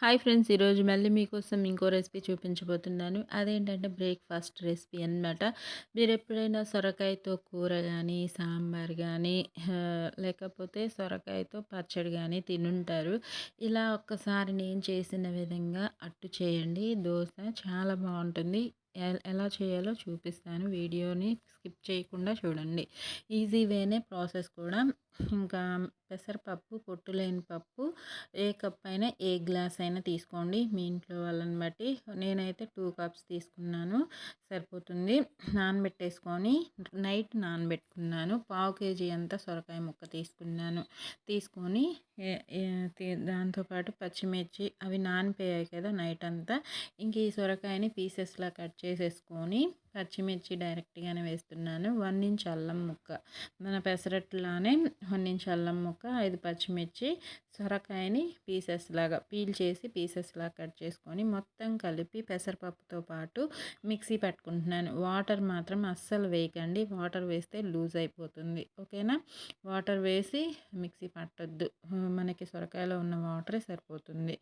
Hi friends ఈరోజు మళ్ళీ మీకోసం ఇంకో రెసిపీ చూపించబోతున్నాను. అదేంటంటే బ్రేక్ఫాస్ట్ రెసిపీ అనమాట మీరు ఎప్పుడైనా సొరకాయతో కూర కానీ సాంబార్ కానీ లేకపోతే సొరకాయతో పచ్చడి కానీ తినుంటారు. ఇలా ఒక్కసారి నేను చేసిన విధంగా అట్టు చేయండి. దోశ చాలా బాగుంటుంది. ఎలా చేయాలో చూపిస్తాను. వీడియోని స్కిప్ చేయకుండా చూడండి. ఈజీ వేనే ప్రాసెస్ కూడా. ఇంకా పెసరపప్పు పొట్టు లేని పప్పు ఏ కప్ అయినా ఏ గ్లాస్ అయినా తీసుకోండి. మీ ఇంట్లో వాళ్ళని బట్టి నేనైతే టూ కప్స్ తీసుకున్నాను. సరిపోతుంది. నానబెట్టేసుకొని నైట్ నానబెట్టుకున్నాను. పావు కేజీ అంతా సొరకాయ ముక్క తీసుకున్నాను. తీసుకొని దాంతోపాటు పచ్చిమిర్చి అవి నానిపోయాయి కదా నైట్ అంతా. ఇంక ఈ సొరకాయని పీసెస్లా కట్ చేసేసుకొని పచ్చిమిర్చి డైరెక్ట్గానే వేస్తున్నాను. వన్ ఇంచ్ అల్లం ముక్క. మన పెసరట్లానే వన్ ఇంచ్ అల్లం ముక్క ఐదు పచ్చిమిర్చి సొరకాయని పీసెస్ లాగా పీల్ చేసి పీసెస్ లాగా కట్ చేసుకొని మొత్తం కలిపి పెసరపప్పుతో పాటు మిక్సీ పట్టుకుంటున్నాను. వాటర్ మాత్రం అస్సలు వేయకండి. వాటర్ వేస్తే లూజ్ అయిపోతుంది. ఓకేనా? వాటర్ వేసి మిక్సీ పట్టొద్దు. మనకి సొరకాయలో ఉన్న వాటరే సరిపోతుంది.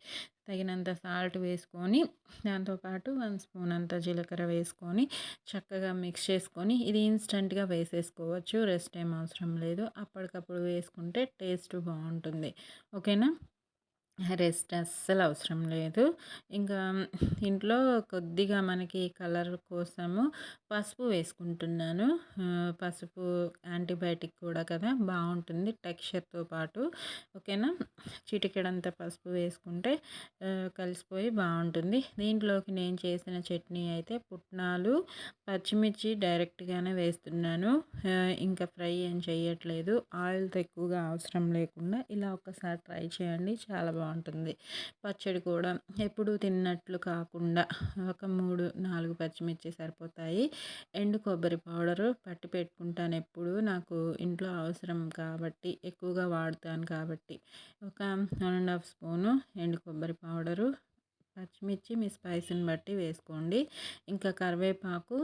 తగినంత సాల్ట్ వేసుకొని దాంతోపాటు వన్ స్పూన్ అంత జీలకర్ర వేసుకొని చక్కగా మిక్స్ చేసుకొని ఇది ఇన్స్టెంట్గా వేసేసుకోవచ్చు. రెస్ట్ ఏం అవసరం లేదు. అప్పటికప్పుడు వేసుకుంటే టేస్ట్ బాగుంటుంది. ఓకేనా? రెస్ట్ అస్సలు అవసరం లేదు. ఇంకా ఇంట్లో కొద్దిగా మనకి కలర్ కోసము పసుపు వేసుకుంటున్నాను. పసుపు యాంటీబయాటిక్ కూడా కదా బాగుంటుంది టెక్స్చర్తో పాటు. ఓకేనా? చిటికెడంత పసుపు వేసుకుంటే కలిసిపోయి బాగుంటుంది. దీంట్లోకి నేను చేసిన చట్నీ అయితే పుట్నాలు పచ్చిమిర్చి డైరెక్ట్గానే వేస్తున్నాను. ఇంకా ఫ్రై ఏం చేయట్లేదు ఆయిల్తో ఎక్కువగా అవసరం లేకుండా ఇలా ఒకసారి ట్రై చేయండి. చాలా బాగుంటుంది. బాగుంటుంది. పచ్చడి కూడా ఎప్పుడు తిన్నట్లు కాకుండా ఒక మూడు నాలుగు పచ్చిమిర్చి సరిపోతాయి. ఎండు కొబ్బరి పౌడరు పట్టి పెట్టుకుంటాను ఎప్పుడు. నాకు ఇంట్లో అవసరం కాబట్టి ఎక్కువగా వాడుతాను కాబట్టి. ఒక వన్ అండ్ హాఫ్ స్పూను ఎండు కొబ్బరి పౌడరు పచ్చిమిర్చి మీ స్పైస్ని బట్టి వేసుకోండి. ఇంకా కరివేపాకు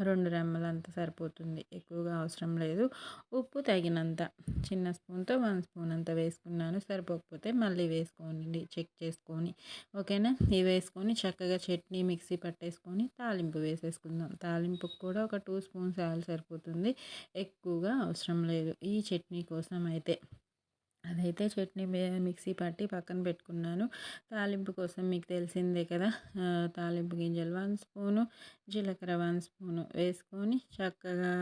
రెండు రెమ్మలంత సరిపోతుంది. ఎక్కువగా అవసరం లేదు. ఉప్పు తగినంత చిన్న స్పూన్తో వన్ స్పూన్ అంత వేసుకున్నాను. సరిపోకపోతే మళ్ళీ వేసుకోండి. చెక్ చేసుకొని ఓకేనా? ఇవి వేసుకొని చక్కగా చట్నీ మిక్సీ పట్టేసుకొని తాలింపు వేసేసుకుందాం. తాలింపుకు కూడా ఒక టూ స్పూన్స్ ఆయిల్ సరిపోతుంది. ఎక్కువగా అవసరం లేదు. ఈ చట్నీ కోసం అయితే అదైతే చట్నీ మిక్సీ పట్టి పక్కన పెట్టుకున్నాను. తాలింపు కోసం మీకు తెలిసిందే కదా తాలింపు గింజలు వన్ స్పూను జీలకర్ర వన్ స్పూను వేసుకొని చక్కగా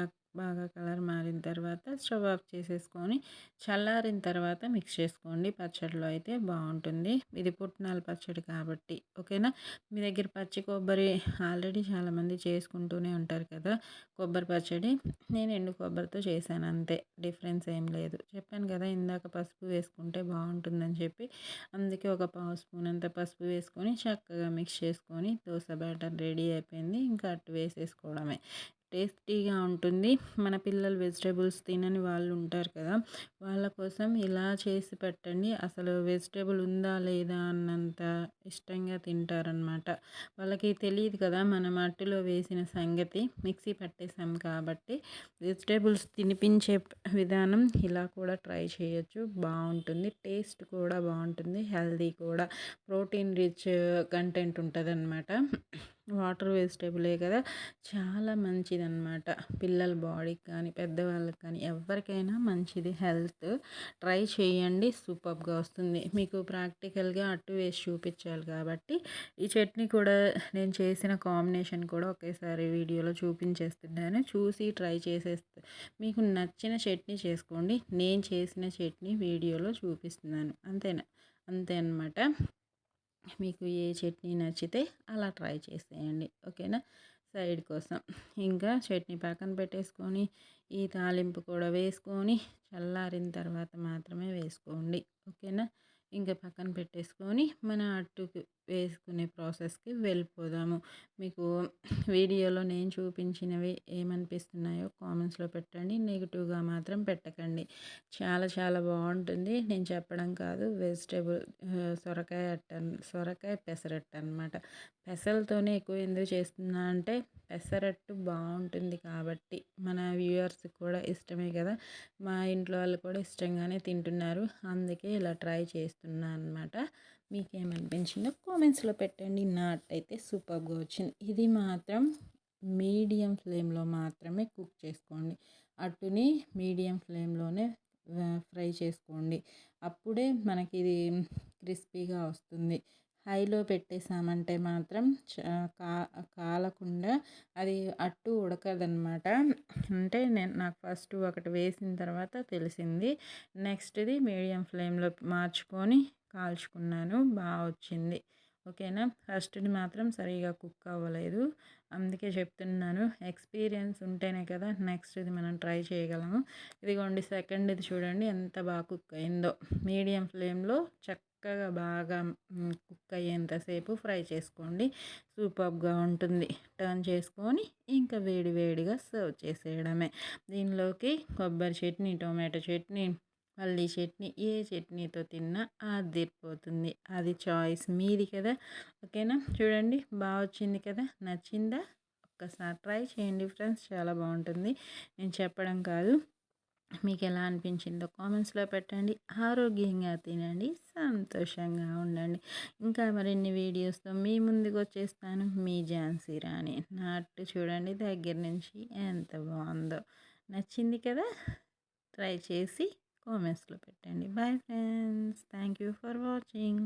బాగా కలర్ మారిన తర్వాత స్టవ్ ఆఫ్ చేసేసుకొని చల్లారిన తర్వాత మిక్స్ చేసుకోండి. పచ్చడిలో అయితే బాగుంటుంది. ఇది పుట్నాల పచ్చడి కాబట్టి ఓకేనా? మీ దగ్గర పచ్చి కొబ్బరి ఆల్రెడీ చాలామంది చేసుకుంటూనే ఉంటారు కదా కొబ్బరి పచ్చడి. నేను ఎండు కొబ్బరితో చేశాను అంతే. డిఫరెన్స్ ఏం లేదు. చెప్పాను కదా ఇందాక పసుపు వేసుకుంటే బాగుంటుందని చెప్పి. అందుకే ఒక పావు స్పూన్ అంత పసుపు వేసుకొని చక్కగా మిక్స్ చేసుకొని దోశ బ్యాటర్ రెడీ అయిపోయింది. ఇంకా అట్టు వేసేసుకోవడమే. టేస్టీగా ఉంటుంది. మన పిల్లలు వెజిటేబుల్స్ తినని వాళ్ళు ఉంటారు కదా వాళ్ళ కోసం ఇలా చేసి పెట్టండి. అసలు వెజిటేబుల్ ఉందా లేదా అన్నంత ఇష్టంగా తింటారనమాట వాళ్ళకి తెలియదు కదా మన మట్టిలో వేసిన సంగతి మిక్సీ పట్టేసాం కాబట్టి వెజిటేబుల్స్ తినిపించే విధానం ఇలా కూడా ట్రై చేయొచ్చు. బాగుంటుంది. టేస్ట్ కూడా బాగుంటుంది. హెల్దీ కూడా. ప్రోటీన్ రిచ్ కంటెంట్ ఉంటుంది వాటర్ వెజిటేబులే కదా. చాలా మంచిదన్నమాట. పిల్లల బాడీకి కానీ పెద్దవాళ్ళకి కానీ ఎవరికైనా మంచిది. హెల్త్ ట్రై చేయండి. సూపర్గా వస్తుంది. మీకు ప్రాక్టికల్గా అట్టు వేసి చూపించాలి కాబట్టి. ఈ చట్నీ కూడా నేను చేసిన కాంబినేషన్ కూడా ఒకేసారి వీడియోలో చూపించేస్తున్నాను. చూసి ట్రై చేసేస్తే మీకు నచ్చిన చట్నీ చేసుకోండి. నేను చేసిన చట్నీ వీడియోలో చూపిస్తున్నాను. అంతేనా? అంతే అనమాట మీకు ఏ చట్నీ నచ్చితే అలా ట్రై చేసేయండి. ఓకేనా? సైడ్ కోసం ఇంకా చట్నీ పక్కన పెట్టేసుకొని ఈ తాలింపు కూడా వేసుకొని చల్లారిన తర్వాత మాత్రమే వేసుకోండి. ఓకేనా? ఇంకా పక్కన పెట్టేసుకొని మన అట్టుకు వేసుకునే ప్రాసెస్కి వెళ్ళిపోదాము. మీకు వీడియోలో నేను చూపించినవి ఏమనిపిస్తున్నాయో కామెంట్స్లో పెట్టండి. నెగిటివ్గా మాత్రం పెట్టకండి. చాలా చాలా బాగుంటుంది. నేను చెప్పడం కాదు. వెజిటేబుల్ సొరకాయ అట్ట సొరకాయ పెసరట్టు అనమాట పెసలతోనే ఎక్కువ ఎందుకు చేస్తున్నా అంటే పెసరట్టు బాగుంటుంది కాబట్టి మన వ్యూయర్స్ కూడా ఇష్టమే కదా. మా ఇంట్లో వాళ్ళు కూడా ఇష్టంగానే తింటున్నారు. అందుకే ఇలా ట్రై చేస్తున్నాను అనమాట మీకేమనిపించిందో కామెంట్స్లో పెట్టండి. నాటైతే సూపర్గా వచ్చింది. ఇది మాత్రం మీడియం ఫ్లేమ్లో మాత్రమే కుక్ చేసుకోండి. అట్టుని మీడియం ఫ్లేమ్లోనే ఫ్రై చేసుకోండి. అప్పుడే మనకి ఇది క్రిస్పీగా వస్తుంది. హైలో పెట్టేసామంటే మాత్రం కా కాలకుండా అది అట్టు ఉడకదనమాట అంటే నేను నాకు ఫస్ట్ ఒకటి వేసిన తర్వాత తెలిసింది. నెక్స్ట్ది మీడియం ఫ్లేమ్లో మార్చుకొని కాల్చుకున్నాను. బాగా వచ్చింది. ఓకేనా? ఫస్ట్ది మాత్రం సరిగా కుక్ అవ్వలేదు. అందుకే చెప్తున్నాను. ఎక్స్పీరియన్స్ ఉంటేనే కదా నెక్స్ట్ది మనం ట్రై చేయగలము. ఇదిగోండి సెకండ్ ఇది చూడండి ఎంత బాగా కుక్ అయిందో. మీడియం ఫ్లేమ్లో చక్క చక్కగా బాగా కుక్ అయ్యేంతసేపు ఫ్రై చేసుకోండి. సూపర్గా ఉంటుంది. టర్న్ చేసుకొని ఇంకా వేడి వేడిగా సర్వ్ చేసేయడమే. దీనిలోకి కొబ్బరి చట్నీ టొమాటో చట్నీ పల్లీ చట్నీ ఏ చట్నీతో తిన్నా అదిరిపోతుంది. అది చాయిస్ మీది కదా. ఓకేనా? చూడండి బాగా వచ్చింది కదా. నచ్చిందా? ఒక్కసారి ట్రై చేయండి ఫ్రెండ్స్. చాలా బాగుంటుంది. నేను చెప్పడం కాదు. మీకు ఎలా అనిపించిందో కామెంట్స్లో పెట్టండి. ఆరోగ్యంగా తినండి. సంతోషంగా ఉండండి. ఇంకా మరిన్ని వీడియోస్తో మీ ముందుకు వచ్చేస్తాను. మీ ఝాన్సీ రాణి. నాటు చూడండి దగ్గర నుంచి ఎంత బాగుందో. నచ్చింది కదా? ట్రై చేసి కామెంట్స్లో పెట్టండి. Bye friends. Thank you for watching.